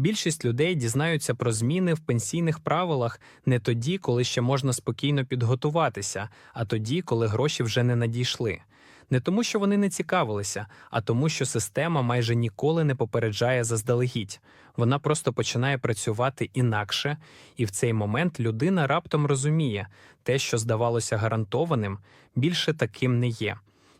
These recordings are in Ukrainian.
Більшість людей дізнаються про зміни в пенсійних правилах не тоді, коли ще можна спокійно підготуватися, а тоді, коли гроші вже не надійшли. Не тому, що вони не цікавилися, а тому, що система майже ніколи не попереджає заздалегідь. Вона просто починає працювати інакше, і в цей момент людина раптом розуміє, те, що здавалося гарантованим, більше таким не є.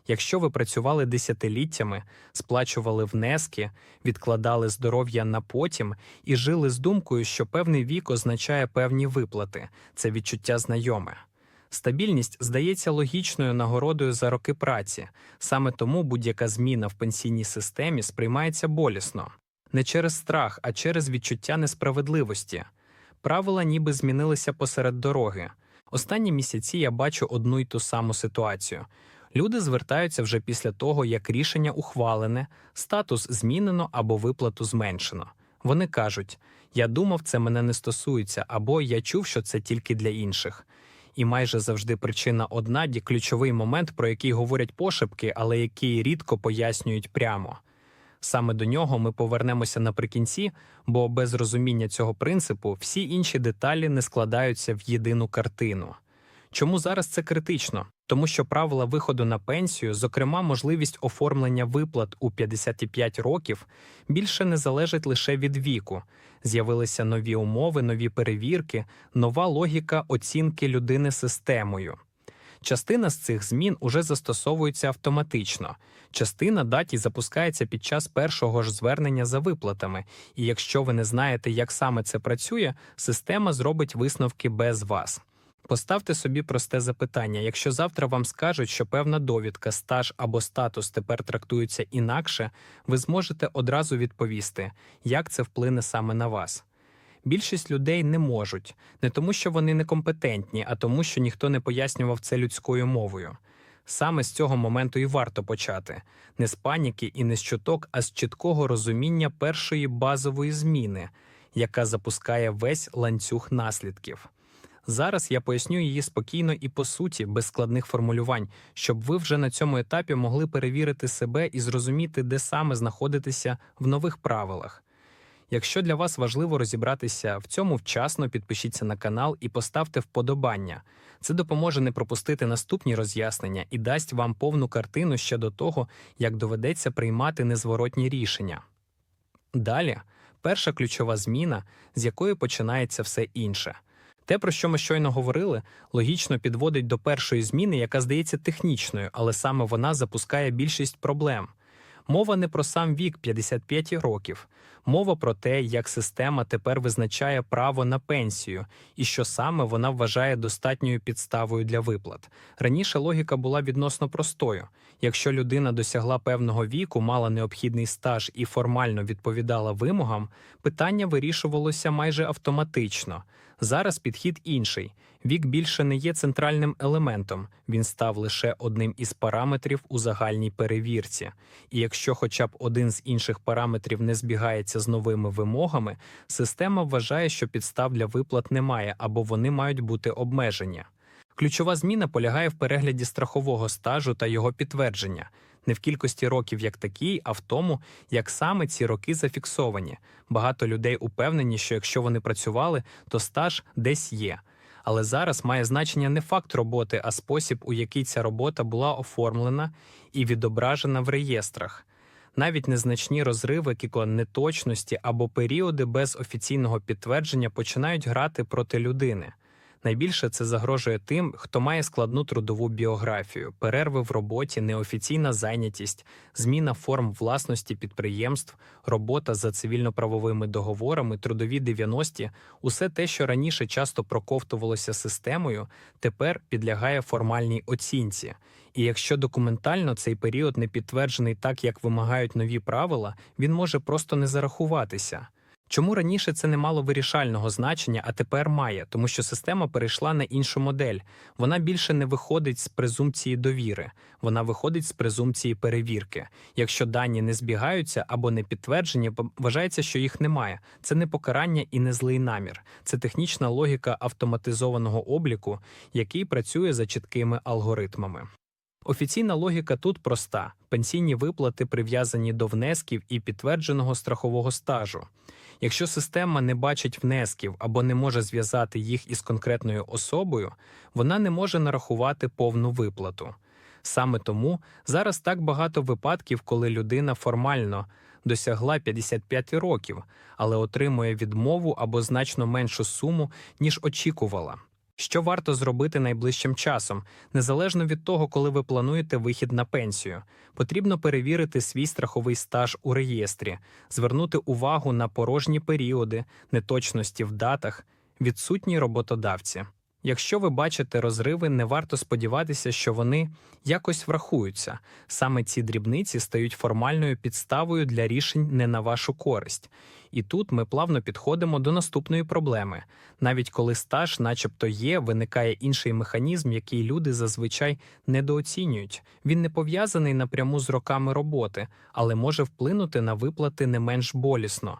Якщо ви працювали десятиліттями, сплачували внески, відкладали здоров'я на потім і жили з думкою, що певний вік означає певні виплати, це відчуття знайоме. Стабільність здається логічною нагородою за роки праці, саме тому будь-яка зміна в пенсійній системі сприймається болісно, не через страх, а через відчуття несправедливості. Правила ніби змінилися посеред дороги. Останні місяці я бачу одну й ту саму ситуацію. Люди звертаються вже після того, як рішення ухвалене, статус змінено або виплату зменшено. Вони кажуть: Я думав, це мене не стосується, або я чув, що це тільки для інших. І майже завжди причина одна ді ключовий момент, про який говорять пошепки, але який рідко пояснюють прямо. Саме до нього ми повернемося наприкінці, бо без розуміння цього принципу всі інші деталі не складаються в єдину картину. Чому зараз це критично? Тому що правила виходу на пенсію, зокрема можливість оформлення виплат у 55 років, більше не залежать лише від віку. З'явилися нові умови, нові перевірки, нова логіка оцінки людини системою. Частина з цих змін уже застосовується автоматично. Частина даті запускається під час першого ж звернення за виплатами, і якщо ви не знаєте, як саме це працює, система зробить висновки без вас. Поставте собі просте запитання: якщо завтра вам скажуть, що певна довідка, стаж або статус тепер трактуються інакше, ви зможете одразу відповісти, як це вплине саме на вас. Більшість людей не можуть, не тому, що вони некомпетентні, а тому, що ніхто не пояснював це людською мовою. Саме з цього моменту і варто почати не з паніки і не з чуток, а з чіткого розуміння першої базової зміни, яка запускає весь ланцюг наслідків. Зараз я поясню її спокійно і по суті, без складних формулювань, щоб ви вже на цьому етапі могли перевірити себе і зрозуміти, де саме знаходитеся в нових правилах. Якщо для вас важливо розібратися в цьому вчасно, підпишіться на канал і поставте вподобання. Це допоможе не пропустити наступні роз'яснення і дасть вам повну картину ще до того, як доведеться приймати незворотні рішення. Далі, перша ключова зміна, з якої починається все інше. Те, про що ми щойно говорили, логічно підводить до першої зміни, яка здається технічною, але саме вона запускає більшість проблем. Мова не про сам вік 55 років, мова про те, як система тепер визначає право на пенсію і що саме вона вважає достатньою підставою для виплат. Раніше логіка була відносно простою. Якщо людина досягла певного віку, мала необхідний стаж і формально відповідала вимогам, питання вирішувалося майже автоматично. Зараз підхід інший. Вік більше не є центральним елементом, він став лише одним із параметрів у загальній перевірці. І якщо хоча б один з інших параметрів не збігається з новими вимогами, система вважає, що підстав для виплат немає або вони мають бути обмежені. Ключова зміна полягає в перегляді страхового стажу та його підтвердження. Не в кількості років як такій, а в тому, як саме ці роки зафіксовані. Багато людей упевнені, що якщо вони працювали, то стаж десь є. Але зараз має значення не факт роботи, а спосіб, у який ця робота була оформлена і відображена в реєстрах. Навіть незначні розриви, кіко неточності або періоди без офіційного підтвердження починають грати проти людини. Найбільше це загрожує тим, хто має складну трудову біографію, перерви в роботі, неофіційна зайнятість, зміна форм власності підприємств, робота за цивільно-правовими договорами, трудові 90-ті – усе те, що раніше часто проковтувалося системою, тепер підлягає формальній оцінці. І якщо документально цей період не підтверджений так, як вимагають нові правила, він може просто не зарахуватися. Чому раніше це не мало вирішального значення, а тепер має, тому що система перейшла на іншу модель. Вона більше не виходить з презумпції довіри, вона виходить з презумпції перевірки. Якщо дані не збігаються або не підтверджені, вважається, що їх немає. Це не покарання і не злий намір. Це технічна логіка автоматизованого обліку, який працює за чіткими алгоритмами. Офіційна логіка тут проста: пенсійні виплати прив'язані до внесків і підтвердженого страхового стажу. Якщо система не бачить внесків або не може зв'язати їх із конкретною особою, вона не може нарахувати повну виплату. Саме тому зараз так багато випадків, коли людина формально досягла 55 років, але отримує відмову або значно меншу суму, ніж очікувала. Що варто зробити найближчим часом, незалежно від того, коли ви плануєте вихід на пенсію, потрібно перевірити свій страховий стаж у реєстрі, звернути увагу на порожні періоди, неточності в датах, відсутні роботодавці. Якщо ви бачите розриви, не варто сподіватися, що вони якось врахуються. Саме ці дрібниці стають формальною підставою для рішень не на вашу користь. І тут ми плавно підходимо до наступної проблеми. Навіть коли стаж, начебто, є, виникає інший механізм, який люди зазвичай недооцінюють. Він не пов'язаний напряму з роками роботи, але може вплинути на виплати не менш болісно.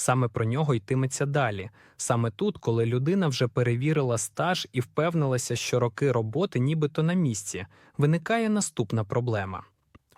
Саме про нього йтиметься далі. Саме тут, коли людина вже перевірила стаж і впевнилася, що роки роботи нібито на місці, виникає наступна проблема.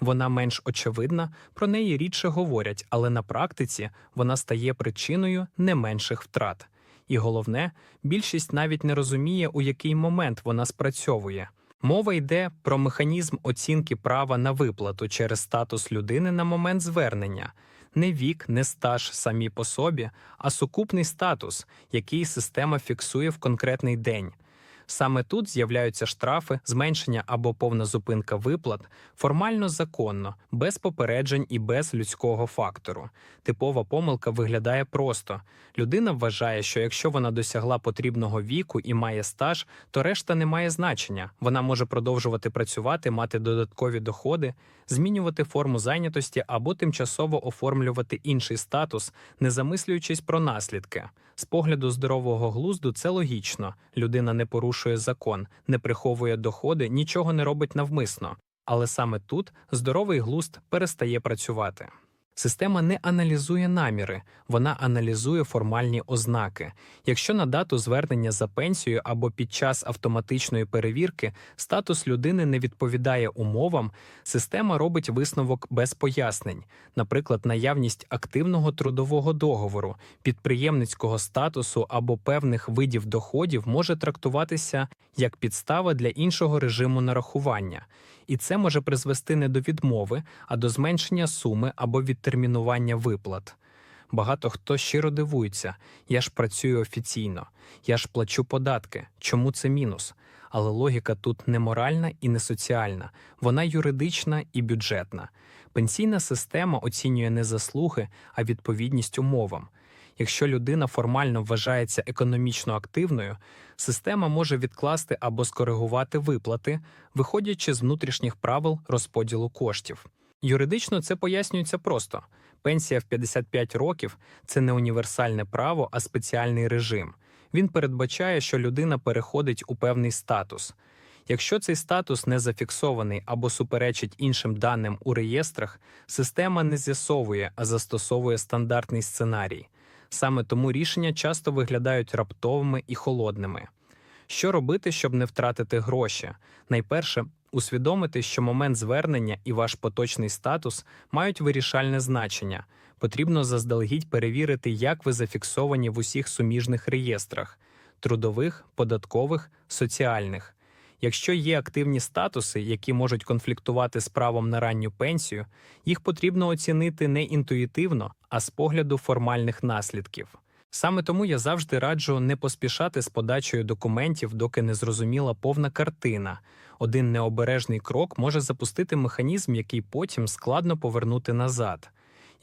Вона менш очевидна, про неї рідше говорять, але на практиці вона стає причиною не менших втрат. І головне, більшість навіть не розуміє, у який момент вона спрацьовує. Мова йде про механізм оцінки права на виплату через статус людини на момент звернення. Не вік, не стаж самі по собі, а сукупний статус, який система фіксує в конкретний день. Саме тут з'являються штрафи, зменшення або повна зупинка виплат, формально законно, без попереджень і без людського фактору. Типова помилка виглядає просто: людина вважає, що якщо вона досягла потрібного віку і має стаж, то решта не має значення. Вона може продовжувати працювати, мати додаткові доходи, змінювати форму зайнятості або тимчасово оформлювати інший статус, не замислюючись про наслідки. З погляду здорового глузду це логічно. Людина не порушує закон, не приховує доходи, нічого не робить навмисно. Але саме тут здоровий глузд перестає працювати. Система не аналізує наміри, вона аналізує формальні ознаки. Якщо на дату звернення за пенсією або під час автоматичної перевірки статус людини не відповідає умовам, система робить висновок без пояснень, наприклад, наявність активного трудового договору, підприємницького статусу або певних видів доходів може трактуватися як підстава для іншого режиму нарахування і це може призвести не до відмови, а до зменшення суми або відтермінування виплат. Багато хто щиро дивується, я ж працюю офіційно, я ж плачу податки. Чому це мінус? Але логіка тут не моральна і не соціальна, вона юридична і бюджетна. Пенсійна система оцінює не заслуги, а відповідність умовам. Якщо людина формально вважається економічно активною, система може відкласти або скоригувати виплати, виходячи з внутрішніх правил розподілу коштів. Юридично це пояснюється просто: пенсія в 55 років це не універсальне право, а спеціальний режим. Він передбачає, що людина переходить у певний статус. Якщо цей статус не зафіксований або суперечить іншим даним у реєстрах, система не з'ясовує, а застосовує стандартний сценарій. Саме тому рішення часто виглядають раптовими і холодними. Що робити, щоб не втратити гроші? Найперше, усвідомити, що момент звернення і ваш поточний статус мають вирішальне значення. Потрібно заздалегідь перевірити, як ви зафіксовані в усіх суміжних реєстрах трудових, податкових, соціальних. Якщо є активні статуси, які можуть конфліктувати з правом на ранню пенсію, їх потрібно оцінити не інтуїтивно, а з погляду формальних наслідків. Саме тому я завжди раджу не поспішати з подачею документів, доки не зрозуміла повна картина. Один необережний крок може запустити механізм, який потім складно повернути назад.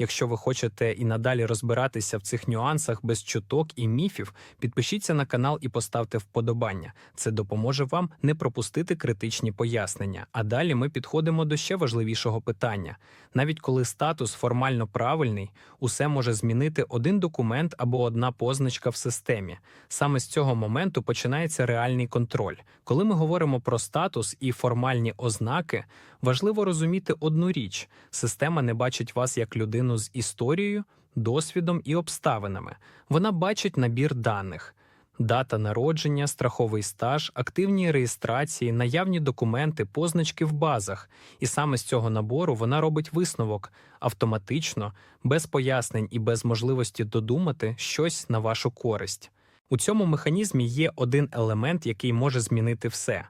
Якщо ви хочете і надалі розбиратися в цих нюансах без чуток і міфів, підпишіться на канал і поставте вподобання. Це допоможе вам не пропустити критичні пояснення. А далі ми підходимо до ще важливішого питання: навіть коли статус формально правильний, усе може змінити один документ або одна позначка в системі. Саме з цього моменту починається реальний контроль. Коли ми говоримо про статус і формальні ознаки, важливо розуміти одну річ: система не бачить вас як людину з історією, досвідом і обставинами. Вона бачить набір даних. Дата народження, страховий стаж, активні реєстрації, наявні документи, позначки в базах. І саме з цього набору вона робить висновок автоматично, без пояснень і без можливості додумати щось на вашу користь. У цьому механізмі є один елемент, який може змінити все.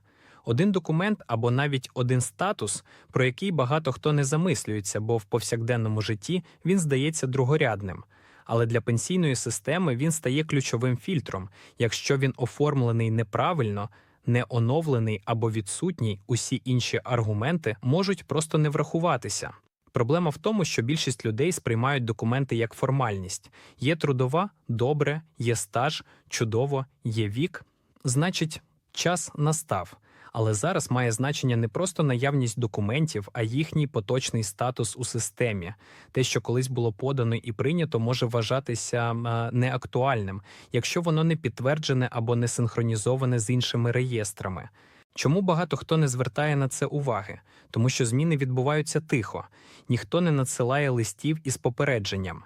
Один документ або навіть один статус, про який багато хто не замислюється, бо в повсякденному житті він здається другорядним. Але для пенсійної системи він стає ключовим фільтром. Якщо він оформлений неправильно, не оновлений або відсутній, усі інші аргументи можуть просто не врахуватися. Проблема в тому, що більшість людей сприймають документи як формальність. Є трудова добре, є стаж, чудово, є вік. Значить, час настав. Але зараз має значення не просто наявність документів, а їхній поточний статус у системі. Те, що колись було подано і прийнято, може вважатися е, неактуальним, якщо воно не підтверджене або не синхронізоване з іншими реєстрами. Чому багато хто не звертає на це уваги? Тому що зміни відбуваються тихо, ніхто не надсилає листів із попередженням.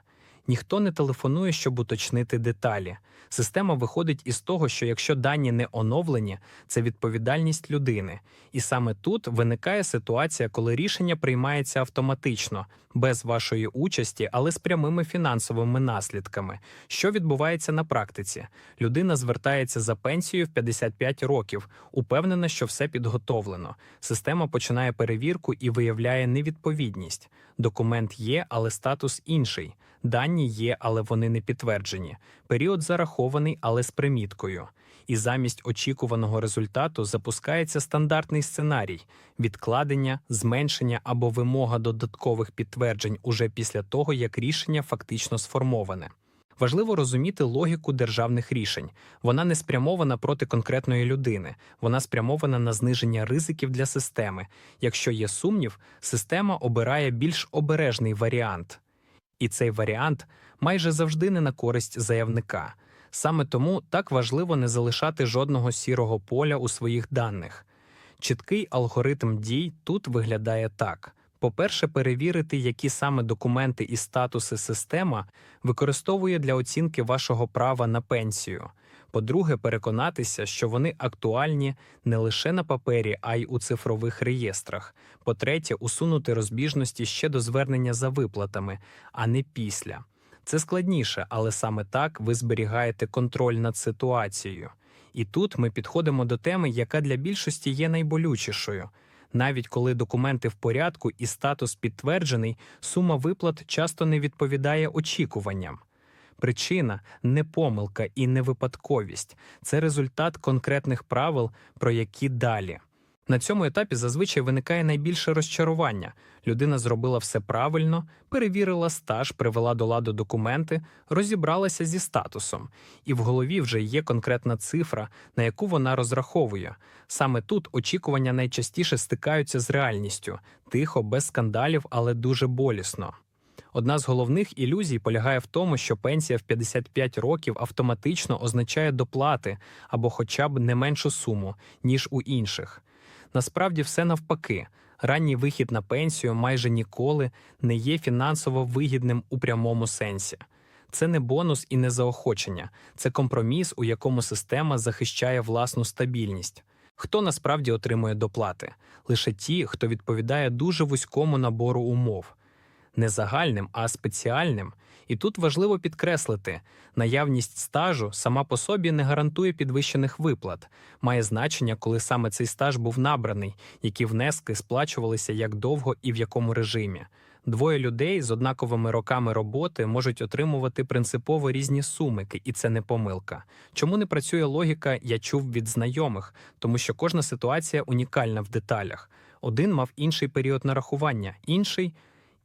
Ніхто не телефонує, щоб уточнити деталі. Система виходить із того, що якщо дані не оновлені, це відповідальність людини. І саме тут виникає ситуація, коли рішення приймається автоматично, без вашої участі, але з прямими фінансовими наслідками. Що відбувається на практиці? Людина звертається за пенсією в 55 років, упевнена, що все підготовлено. Система починає перевірку і виявляє невідповідність. Документ є, але статус інший. Дані є, але вони не підтверджені. Період зарахований, але з приміткою. І замість очікуваного результату запускається стандартний сценарій відкладення, зменшення або вимога додаткових підтверджень уже після того, як рішення фактично сформоване. Важливо розуміти логіку державних рішень. Вона не спрямована проти конкретної людини, вона спрямована на зниження ризиків для системи. Якщо є сумнів, система обирає більш обережний варіант. І цей варіант майже завжди не на користь заявника. Саме тому так важливо не залишати жодного сірого поля у своїх даних. Чіткий алгоритм дій тут виглядає так: по-перше, перевірити, які саме документи і статуси система використовує для оцінки вашого права на пенсію. По-друге, переконатися, що вони актуальні не лише на папері, а й у цифрових реєстрах. По-третє, усунути розбіжності ще до звернення за виплатами, а не після. Це складніше, але саме так ви зберігаєте контроль над ситуацією. І тут ми підходимо до теми, яка для більшості є найболючішою. Навіть коли документи в порядку і статус підтверджений, сума виплат часто не відповідає очікуванням. Причина не помилка і не випадковість, це результат конкретних правил, про які далі. На цьому етапі зазвичай виникає найбільше розчарування. Людина зробила все правильно, перевірила стаж, привела до ладу документи, розібралася зі статусом, і в голові вже є конкретна цифра, на яку вона розраховує. Саме тут очікування найчастіше стикаються з реальністю тихо, без скандалів, але дуже болісно. Одна з головних ілюзій полягає в тому, що пенсія в 55 років автоматично означає доплати або хоча б не меншу суму, ніж у інших. Насправді все навпаки. Ранній вихід на пенсію майже ніколи не є фінансово вигідним у прямому сенсі. Це не бонус і не заохочення, це компроміс, у якому система захищає власну стабільність. Хто насправді отримує доплати? Лише ті, хто відповідає дуже вузькому набору умов не загальним, а спеціальним. І тут важливо підкреслити, наявність стажу сама по собі не гарантує підвищених виплат, має значення, коли саме цей стаж був набраний, які внески сплачувалися як довго і в якому режимі. Двоє людей з однаковими роками роботи можуть отримувати принципово різні суми, і це не помилка. Чому не працює логіка Я чув від знайомих, тому що кожна ситуація унікальна в деталях. Один мав інший період нарахування, інший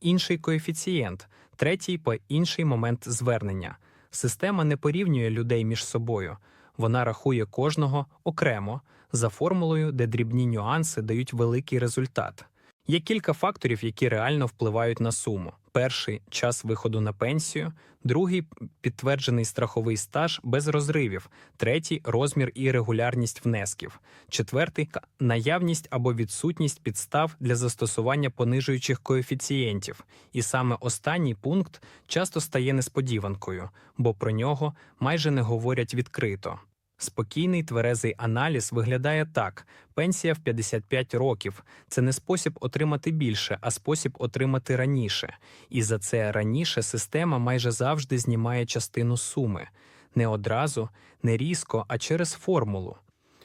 інший коефіцієнт, третій по інший момент звернення. Система не порівнює людей між собою, вона рахує кожного окремо за формулою, де дрібні нюанси дають великий результат. Є кілька факторів, які реально впливають на суму. Перший час виходу на пенсію, другий підтверджений страховий стаж без розривів, третій розмір і регулярність внесків, четвертий наявність або відсутність підстав для застосування понижуючих коефіцієнтів. І саме останній пункт часто стає несподіванкою, бо про нього майже не говорять відкрито. Спокійний тверезий аналіз виглядає так: пенсія в 55 років це не спосіб отримати більше, а спосіб отримати раніше. І за це раніше система майже завжди знімає частину суми не одразу, не різко, а через формулу.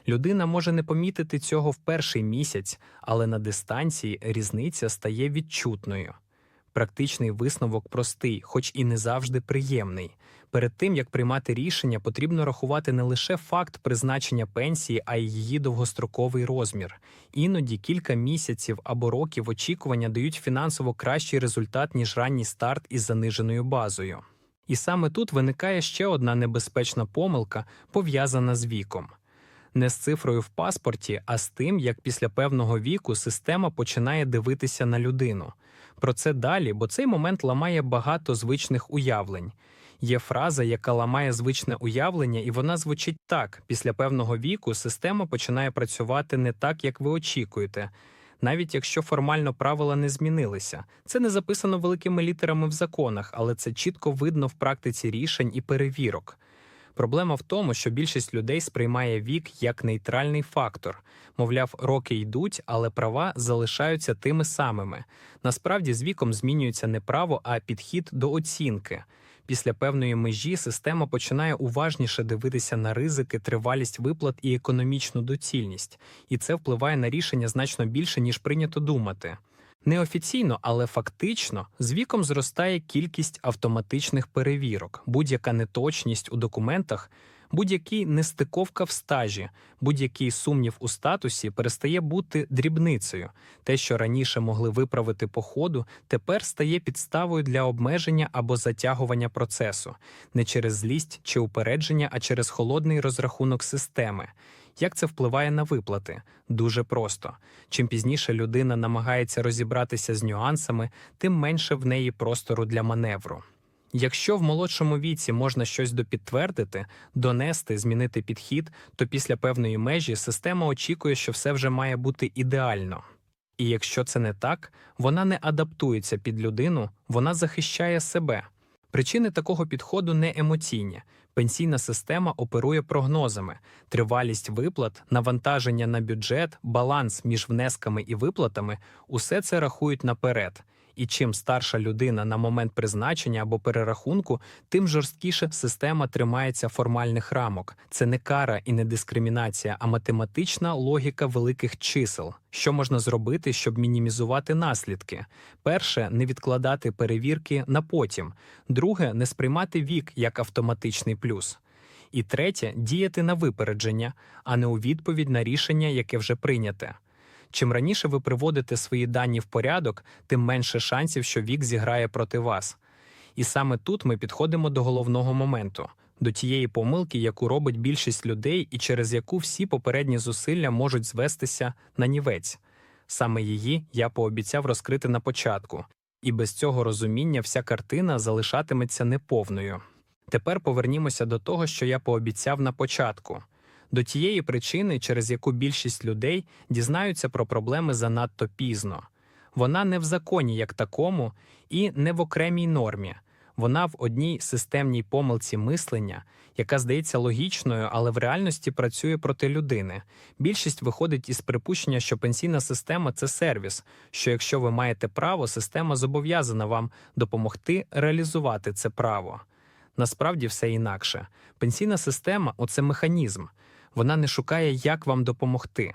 Людина може не помітити цього в перший місяць, але на дистанції різниця стає відчутною. Практичний висновок простий, хоч і не завжди приємний. Перед тим як приймати рішення, потрібно рахувати не лише факт призначення пенсії, а й її довгостроковий розмір. Іноді кілька місяців або років очікування дають фінансово кращий результат ніж ранній старт із заниженою базою. І саме тут виникає ще одна небезпечна помилка, пов'язана з віком. Не з цифрою в паспорті, а з тим, як після певного віку система починає дивитися на людину. Про це далі, бо цей момент ламає багато звичних уявлень. Є фраза, яка ламає звичне уявлення, і вона звучить так: після певного віку система починає працювати не так, як ви очікуєте, навіть якщо формально правила не змінилися. Це не записано великими літерами в законах, але це чітко видно в практиці рішень і перевірок. Проблема в тому, що більшість людей сприймає вік як нейтральний фактор. Мовляв, роки йдуть, але права залишаються тими самими. Насправді, з віком змінюється не право, а підхід до оцінки. Після певної межі система починає уважніше дивитися на ризики, тривалість виплат і економічну доцільність, і це впливає на рішення значно більше, ніж прийнято думати. Неофіційно, але фактично з віком зростає кількість автоматичних перевірок, будь-яка неточність у документах, будь-який нестиковка в стажі, будь-який сумнів у статусі перестає бути дрібницею. Те, що раніше могли виправити по ходу, тепер стає підставою для обмеження або затягування процесу, не через злість чи упередження, а через холодний розрахунок системи. Як це впливає на виплати? Дуже просто. Чим пізніше людина намагається розібратися з нюансами, тим менше в неї простору для маневру. Якщо в молодшому віці можна щось допідтвердити, донести, змінити підхід, то після певної межі система очікує, що все вже має бути ідеально. І якщо це не так, вона не адаптується під людину, вона захищає себе. Причини такого підходу не емоційні. Пенсійна система оперує прогнозами, тривалість виплат, навантаження на бюджет, баланс між внесками і виплатами усе це рахують наперед. І чим старша людина на момент призначення або перерахунку, тим жорсткіше система тримається формальних рамок. Це не кара і не дискримінація, а математична логіка великих чисел. Що можна зробити, щоб мінімізувати наслідки? Перше не відкладати перевірки на потім, друге не сприймати вік як автоматичний плюс. І третє діяти на випередження, а не у відповідь на рішення, яке вже прийняте. Чим раніше ви приводите свої дані в порядок, тим менше шансів, що вік зіграє проти вас. І саме тут ми підходимо до головного моменту, до тієї помилки, яку робить більшість людей, і через яку всі попередні зусилля можуть звестися на нівець. Саме її я пообіцяв розкрити на початку, і без цього розуміння вся картина залишатиметься неповною. Тепер повернімося до того, що я пообіцяв на початку до тієї причини, через яку більшість людей дізнаються про проблеми занадто пізно. Вона не в законі як такому і не в окремій нормі. Вона в одній системній помилці мислення, яка здається логічною, але в реальності працює проти людини. Більшість виходить із припущення, що пенсійна система це сервіс, що якщо ви маєте право, система зобов'язана вам допомогти реалізувати це право. Насправді все інакше. Пенсійна система оце механізм. Вона не шукає, як вам допомогти.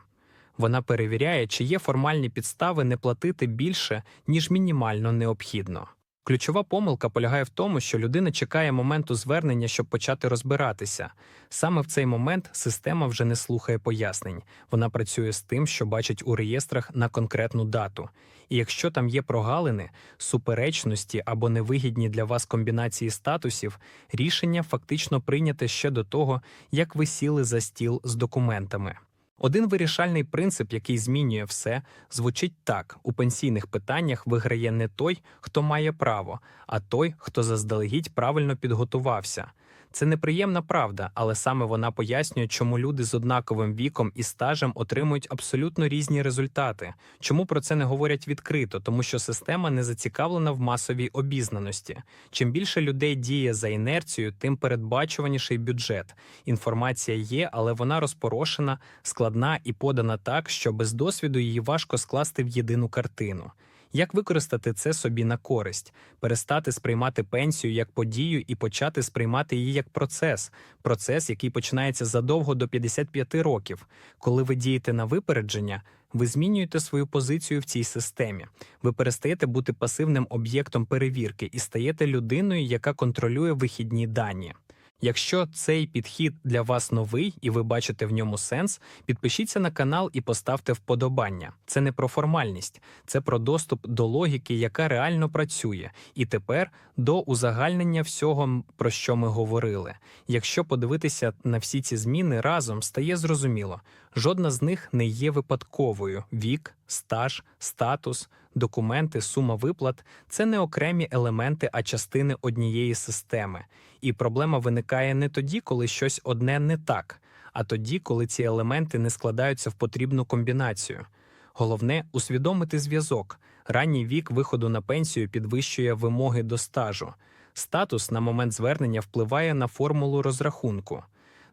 Вона перевіряє, чи є формальні підстави не платити більше, ніж мінімально необхідно. Ключова помилка полягає в тому, що людина чекає моменту звернення, щоб почати розбиратися. Саме в цей момент система вже не слухає пояснень, вона працює з тим, що бачить у реєстрах на конкретну дату. І якщо там є прогалини, суперечності або невигідні для вас комбінації статусів, рішення фактично прийняте ще до того, як ви сіли за стіл з документами. Один вирішальний принцип, який змінює все, звучить так: у пенсійних питаннях виграє не той, хто має право, а той, хто заздалегідь правильно підготувався. Це неприємна правда, але саме вона пояснює, чому люди з однаковим віком і стажем отримують абсолютно різні результати. Чому про це не говорять відкрито? Тому що система не зацікавлена в масовій обізнаності. Чим більше людей діє за інерцією, тим передбачуваніший бюджет. Інформація є, але вона розпорошена, складна і подана так, що без досвіду її важко скласти в єдину картину. Як використати це собі на користь, перестати сприймати пенсію як подію і почати сприймати її як процес, процес, який починається задовго до 55 років. Коли ви дієте на випередження, ви змінюєте свою позицію в цій системі. Ви перестаєте бути пасивним об'єктом перевірки і стаєте людиною, яка контролює вихідні дані. Якщо цей підхід для вас новий і ви бачите в ньому сенс, підпишіться на канал і поставте вподобання. Це не про формальність, це про доступ до логіки, яка реально працює, і тепер до узагальнення всього, про що ми говорили. Якщо подивитися на всі ці зміни разом, стає зрозуміло, жодна з них не є випадковою: вік, стаж, статус, документи, сума виплат це не окремі елементи, а частини однієї системи. І проблема виникає не тоді, коли щось одне не так, а тоді, коли ці елементи не складаються в потрібну комбінацію. Головне усвідомити зв'язок. Ранній вік виходу на пенсію підвищує вимоги до стажу. Статус на момент звернення впливає на формулу розрахунку.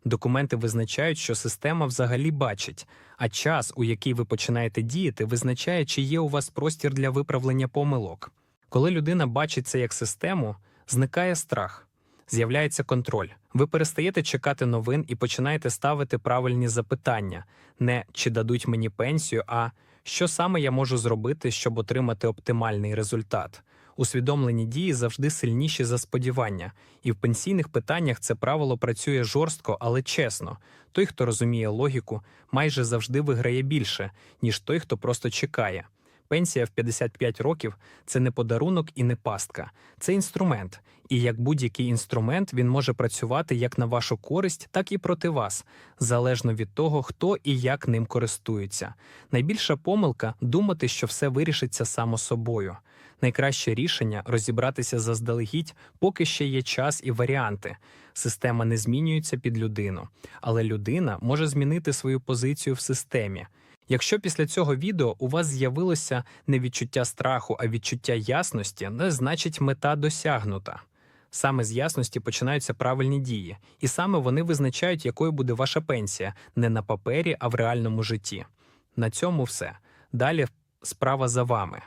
Документи визначають, що система взагалі бачить, а час, у який ви починаєте діяти, визначає, чи є у вас простір для виправлення помилок. Коли людина бачить це як систему, зникає страх, з'являється контроль. Ви перестаєте чекати новин і починаєте ставити правильні запитання: не чи дадуть мені пенсію, а що саме я можу зробити, щоб отримати оптимальний результат. Усвідомлені дії завжди сильніші за сподівання, і в пенсійних питаннях це правило працює жорстко, але чесно. Той, хто розуміє логіку, майже завжди виграє більше, ніж той, хто просто чекає. Пенсія в 55 років це не подарунок і не пастка, це інструмент. І як будь-який інструмент він може працювати як на вашу користь, так і проти вас, залежно від того, хто і як ним користується. Найбільша помилка думати, що все вирішиться само собою. Найкраще рішення розібратися заздалегідь, поки ще є час і варіанти. Система не змінюється під людину, але людина може змінити свою позицію в системі. Якщо після цього відео у вас з'явилося не відчуття страху, а відчуття ясності, не значить мета досягнута. Саме з ясності починаються правильні дії, і саме вони визначають, якою буде ваша пенсія не на папері, а в реальному житті. На цьому все. Далі справа за вами.